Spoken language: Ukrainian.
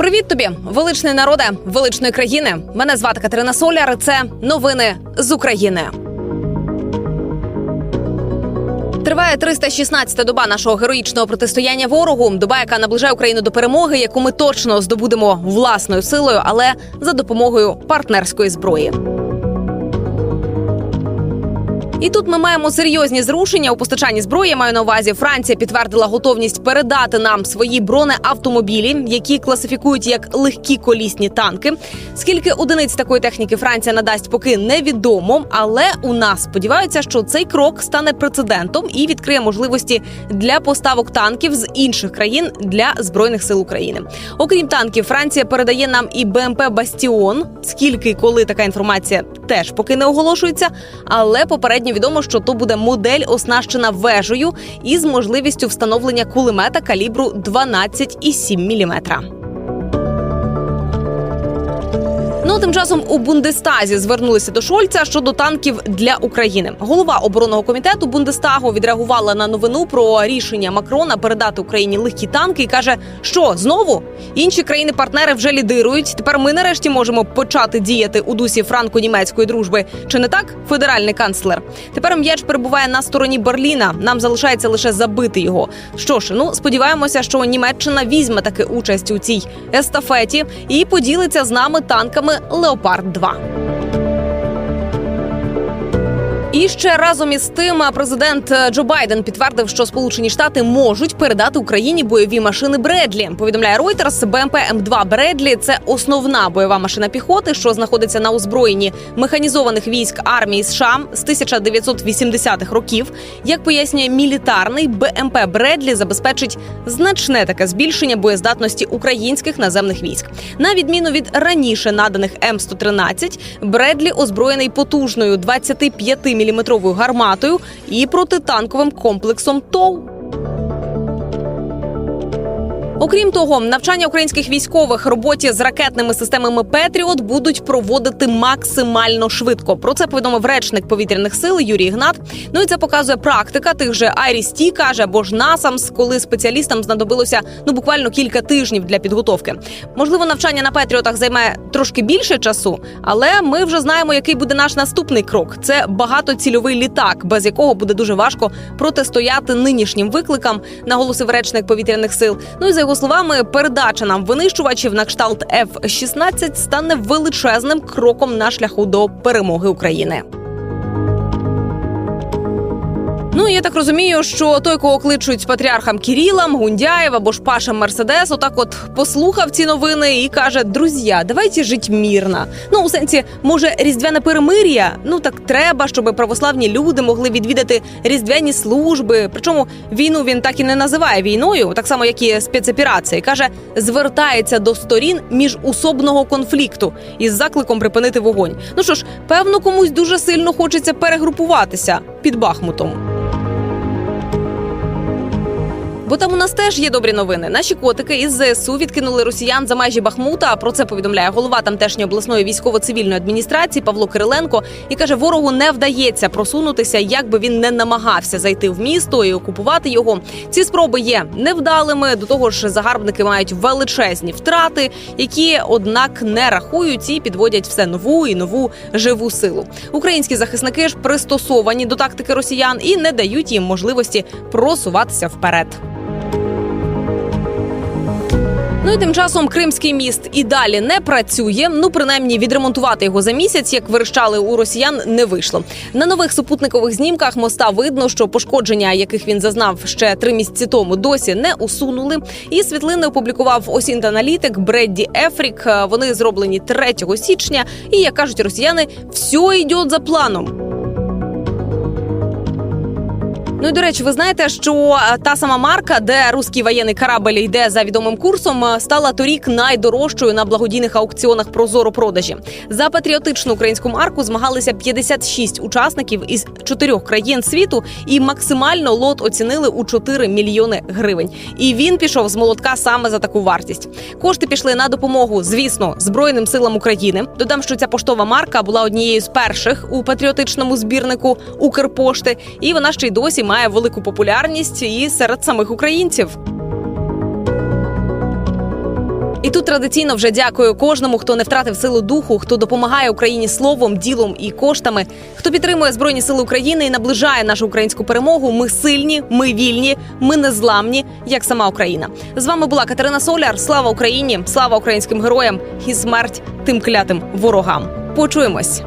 Привіт тобі, величний народе, величної країни. Мене звати Катерина Соляр. Це новини з України. Триває 316-та доба нашого героїчного протистояння ворогу. Доба, яка наближає Україну до перемоги, яку ми точно здобудемо власною силою, але за допомогою партнерської зброї. І тут ми маємо серйозні зрушення у постачанні зброї. Маю на увазі. Франція підтвердила готовність передати нам свої бронеавтомобілі, які класифікують як легкі колісні танки. Скільки одиниць такої техніки Франція надасть, поки невідомо. Але у нас сподіваються, що цей крок стане прецедентом і відкриє можливості для поставок танків з інших країн для збройних сил України. Окрім танків, Франція передає нам і БМП Бастіон. Скільки коли така інформація теж поки не оголошується, але попередньо відомо, що то буде модель, оснащена вежею із можливістю встановлення кулемета калібру 12,7 мм. Ну тим часом у Бундестазі звернулися до Шольца щодо танків для України. Голова оборонного комітету Бундестагу відреагувала на новину про рішення Макрона передати Україні легкі танки і каже, що знову інші країни-партнери вже лідирують. Тепер ми нарешті можемо почати діяти у дусі франко-німецької дружби. Чи не так, федеральний канцлер? Тепер м'яч перебуває на стороні Берліна. Нам залишається лише забити його. Що ж, ну сподіваємося, що Німеччина візьме таки участь у цій естафеті і поділиться з нами танками Леопард 2 і ще разом із тим президент Джо Байден підтвердив, що Сполучені Штати можуть передати Україні бойові машини Бредлі. Повідомляє Reuters, БМП М2 Бредлі це основна бойова машина піхоти, що знаходиться на озброєнні механізованих військ армії США з 1980-х років. Як пояснює мілітарний БМП Бредлі, забезпечить значне таке збільшення боєздатності українських наземних військ. На відміну від раніше наданих М113, Бредлі озброєний потужною 25 міліметровою гарматою і протитанковим комплексом ТОУ. Окрім того, навчання українських військових роботі з ракетними системами Петріот будуть проводити максимально швидко. Про це повідомив речник повітряних сил Юрій Гнат. Ну і це показує практика тих же Айрісті каже, або ж Насамс, коли спеціалістам знадобилося ну буквально кілька тижнів для підготовки. Можливо, навчання на Петріотах займе трошки більше часу, але ми вже знаємо, який буде наш наступний крок. Це багатоцільовий літак, без якого буде дуже важко протистояти нинішнім викликам, наголосив речник повітряних сил. Ну і за словами, передача нам винищувачів на кшталт F-16 стане величезним кроком на шляху до перемоги України. Ну я так розумію, що той, кого кличуть патріархом Кірілом, Гундяєв або ж Пашем Мерседес, отак от послухав ці новини і каже: Друзі, давайте жить мірно. Ну у сенсі, може, різдвяне перемир'я? Ну так треба, щоб православні люди могли відвідати різдвяні служби. Причому війну він так і не називає війною, так само як і спецоперації. каже, звертається до сторін міжусобного конфлікту із закликом припинити вогонь. Ну що ж, певно, комусь дуже сильно хочеться перегрупуватися під Бахмутом. Бо там у нас теж є добрі новини. Наші котики із ЗСУ відкинули росіян за межі Бахмута. Про це повідомляє голова тамтешньої обласної військово-цивільної адміністрації Павло Кириленко і каже: ворогу не вдається просунутися, як би він не намагався зайти в місто і окупувати його. Ці спроби є невдалими. До того ж, загарбники мають величезні втрати, які однак не рахують і підводять все нову і нову живу силу. Українські захисники ж пристосовані до тактики росіян і не дають їм можливості просуватися вперед. Ну і тим часом Кримський міст і далі не працює. Ну принаймні відремонтувати його за місяць, як верещали у росіян, не вийшло. На нових супутникових знімках моста видно, що пошкодження, яких він зазнав ще три місяці тому, досі не усунули. І світлини опублікував осінт аналітик Бредді Ефрік. Вони зроблені 3 січня. І як кажуть росіяни, все йде за планом. Ну і до речі, ви знаєте, що е, та сама марка, де руський воєнний корабль йде за відомим курсом, е, стала торік найдорожчою на благодійних аукціонах прозоро продажі. За патріотичну українську марку змагалися 56 учасників із чотирьох країн світу, і максимально лот оцінили у 4 мільйони гривень. І він пішов з молотка саме за таку вартість. Кошти пішли на допомогу, звісно, збройним силам України. Додам, що ця поштова марка була однією з перших у патріотичному збірнику Укрпошти, і вона ще й досі має велику популярність і серед самих українців. І тут традиційно вже дякую кожному, хто не втратив силу духу, хто допомагає Україні словом, ділом і коштами, хто підтримує збройні сили України і наближає нашу українську перемогу. Ми сильні, ми вільні, ми незламні, як сама Україна. З вами була Катерина Соляр. Слава Україні! Слава українським героям і смерть тим клятим ворогам. Почуємось.